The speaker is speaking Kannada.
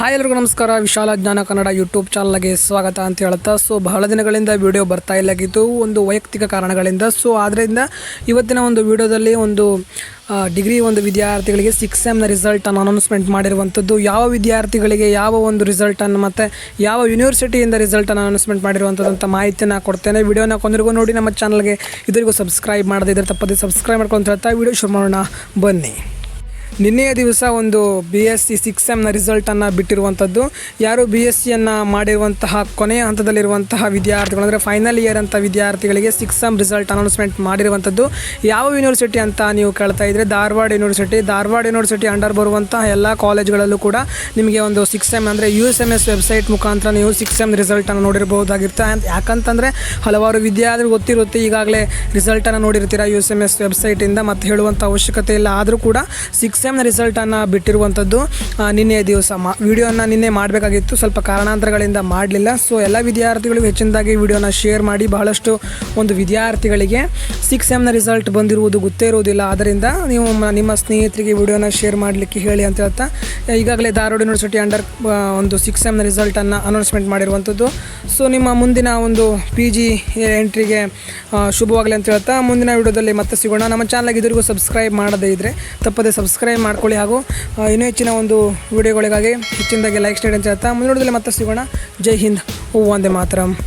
ಹಾಯ್ ಎಲ್ರಿಗೂ ನಮಸ್ಕಾರ. ವಿಶಾಲ ಜ್ಞಾನ ಕನ್ನಡ ಯೂಟ್ಯೂಬ್ ಚಾನಲ್ಗೆ ಸ್ವಾಗತ ಅಂತ ಹೇಳ್ತಾ ಸೊ ಬಹಳ ದಿನಗಳಿಂದ ವಿಡಿಯೋ ಬರ್ತಾ ಇಲ್ಲಾಗಿತ್ತು ಒಂದು ವೈಯಕ್ತಿಕ ಕಾರಣಗಳಿಂದ, ಸೊ ಆದ್ದರಿಂದ ಇವತ್ತಿನ ಒಂದು ವಿಡಿಯೋದಲ್ಲಿ ಒಂದು ಡಿಗ್ರಿ ಒಂದು ವಿದ್ಯಾರ್ಥಿಗಳಿಗೆ ಸಿಕ್ಸ್ ಎಮ್ನ ರಿಸಲ್ಟನ್ನು ಅನೌನ್ಸ್ಮೆಂಟ್ ಮಾಡಿರುವಂಥದ್ದು, ಯಾವ ವಿದ್ಯಾರ್ಥಿಗಳಿಗೆ ಯಾವ ಒಂದು ರಿಸಲ್ಟನ್ನು ಮತ್ತು ಯಾವ ಯೂನಿವರ್ಸಿಟಿಯಿಂದ ರಿಸಲ್ಟನ್ನು ಅನೌನ್ಸ್ಮೆಂಟ್ ಮಾಡಿರುವಂಥದ್ದು ಮಾಹಿತಿಯನ್ನು ಕೊಡ್ತೇನೆ. ವಿಡಿಯೋನ ಕೊಂದರಿಗೂ ನೋಡಿ, ನಮ್ಮ ಚಾನಲ್ಗೆ ಇದರಿಗೂ ಸಬ್ಸ್ಕ್ರೈಬ್ ಮಾಡದೆ ಇದ್ರೆ ತಪ್ಪದೆ ಸಬ್ಸ್ಕ್ರೈಬ್ ಮಾಡ್ಕೊಂಡು ಹೇಳ್ತಾ, ವಿಡಿಯೋ ಶುರು ಮಾಡೋಣ, ಬನ್ನಿ. ನಿನ್ನೆಯ ದಿವಸ ಒಂದು ಬಿ ಎಸ್ ಸಿ ಸಿಕ್ಸ್ ಎಮ್ನ ರಿಸಲ್ಟನ್ನು ಬಿಟ್ಟಿರುವಂಥದ್ದು ಯಾರು ಬಿ ಎಸ್ ಸಿಯನ್ನು ಮಾಡಿರುವಂತಹ ಕೊನೆಯ ಹಂತದಲ್ಲಿರುವಂತಹ ವಿದ್ಯಾರ್ಥಿಗಳು, ಅಂದರೆ ಫೈನಲ್ ಇಯರ್ ಅಂತ ವಿದ್ಯಾರ್ಥಿಗಳಿಗೆ ಸಿಕ್ಸ್ ಎಂ ರಿಸಲ್ಟ್ ಅನೌನ್ಸ್ಮೆಂಟ್ ಮಾಡಿರುವಂಥದ್ದು ಯಾವ ಯೂನಿವರ್ಸಿಟಿ ಅಂತ ನೀವು ಕೇಳ್ತಾ ಇದ್ದರೆ Dharwad university Dharwad university under ಬರುವಂತಹ ಎಲ್ಲ ಕಾಲೇಜ್ಗಳಲ್ಲೂ ಕೂಡ ನಿಮಗೆ ಒಂದು ಸಿಕ್ಸ್ ಎಂ ಅಂದರೆ U S M S website ಮುಖಾಂತರ ನೀವು ಸಿಕ್ಸ್ ಎಂ ರಿಸಲ್ಟನ್ನು ನೋಡಿರಬಹುದಾಗಿರುತ್ತೆ. ಯಾಕಂತಂದರೆ ಹಲವಾರು ವಿದ್ಯಾರ್ಥಿಗಳು ಗೊತ್ತಿರುತ್ತೆ, ಈಗಾಗಲೇ ರಿಸಲ್ಟನ್ನು ನೋಡಿರ್ತೀರ ಯು ಎಸ್ ಎಂ ಎಸ್ ವೆಬ್ಸೈಟಿಂದ ಮತ್ತು ಹೇಳುವಂಥ ಅವಶ್ಯಕತೆ ಇಲ್ಲ. ಆದರೂ ಕೂಡ ಸಿಕ್ಸ್ ಎಮ್ನ ರಿಸಲ್ಟನ್ನು ಬಿಟ್ಟಿರುವಂಥದ್ದು ನಿನ್ನೆ ದಿವಸ ಮಾ, ವಿಡಿಯೋನ ನಿನ್ನೆ ಮಾಡಬೇಕಾಗಿತ್ತು. ಸ್ವಲ್ಪ ಕಾರಣಾಂತರಗಳಿಂದ ಮಾಡಲಿಲ್ಲ. ಸೊ ಎಲ್ಲ ವಿದ್ಯಾರ್ಥಿಗಳಿಗೂ ಹೆಚ್ಚಿನದಾಗಿ ವಿಡಿಯೋನ ಶೇರ್ ಮಾಡಿ ಬಹಳಷ್ಟು ಒಂದು ವಿದ್ಯಾರ್ಥಿಗಳಿಗೆ ಸಿಕ್ಸ್ ಎಮ್ನ ರಿಸಲ್ಟ್ ಬಂದಿರುವುದು ಗೊತ್ತೇ ಇರುವುದಿಲ್ಲ. ಆದ್ದರಿಂದ ನೀವು ನಿಮ್ಮ ಸ್ನೇಹಿತರಿಗೆ ವಿಡಿಯೋನ ಶೇರ್ ಮಾಡಲಿಕ್ಕೆ ಹೇಳಿ ಅಂತ ಹೇಳ್ತಾ ಈಗಾಗಲೇ ಧಾರವಾಡ ಯೂನಿವರ್ಸಿಟಿ ಅಂಡರ್ ಒಂದು ಸಿಕ್ಸ್ ಎಮ್ನ ರಿಸಲ್ಟನ್ನು ಅನೌನ್ಸ್ಮೆಂಟ್ ಮಾಡಿರುವಂಥದ್ದು ಸೊ ನಿಮ್ಮ ಮುಂದಿನ ಒಂದು ಪಿ ಜಿ ಎಂಟ್ರಿಗೆ ಶುಭವಾಗಲಿ ಅಂತ ಹೇಳ್ತಾ, ಮುಂದಿನ ವಿಡಿಯೋದಲ್ಲಿ ಮತ್ತೆ ಸಿಗೋಣ. ನಮ್ಮ ಚಾನಲ್ಗೆ ಇದುವರೆಗೂ ಸಬ್ಸ್ಕ್ರೈಬ್ ಮಾಡದೇ ಇದ್ದರೆ ತಪ್ಪದೆ ಸಬ್ಸ್ಕ್ರೈಬ್ ಮಾಡ್ಕೊಳ್ಳಿ ಹಾಗೂ ಇನ್ನೂ ಹೆಚ್ಚಿನ ಒಂದು ವಿಡಿಯೋಗಳಿಗಾಗಿ ಹೆಚ್ಚಿನದಾಗಿ ಲೈಕ್ ಸ್ಟೇಟ್ ಅಂತ ಹೇಳ್ತಾ ಮುಂದಿನ ಮತ್ತೆ ಸಿಗೋಣ. ಜೈ ಹಿಂದ್, ವಂದೇ ಮಾತರಂ.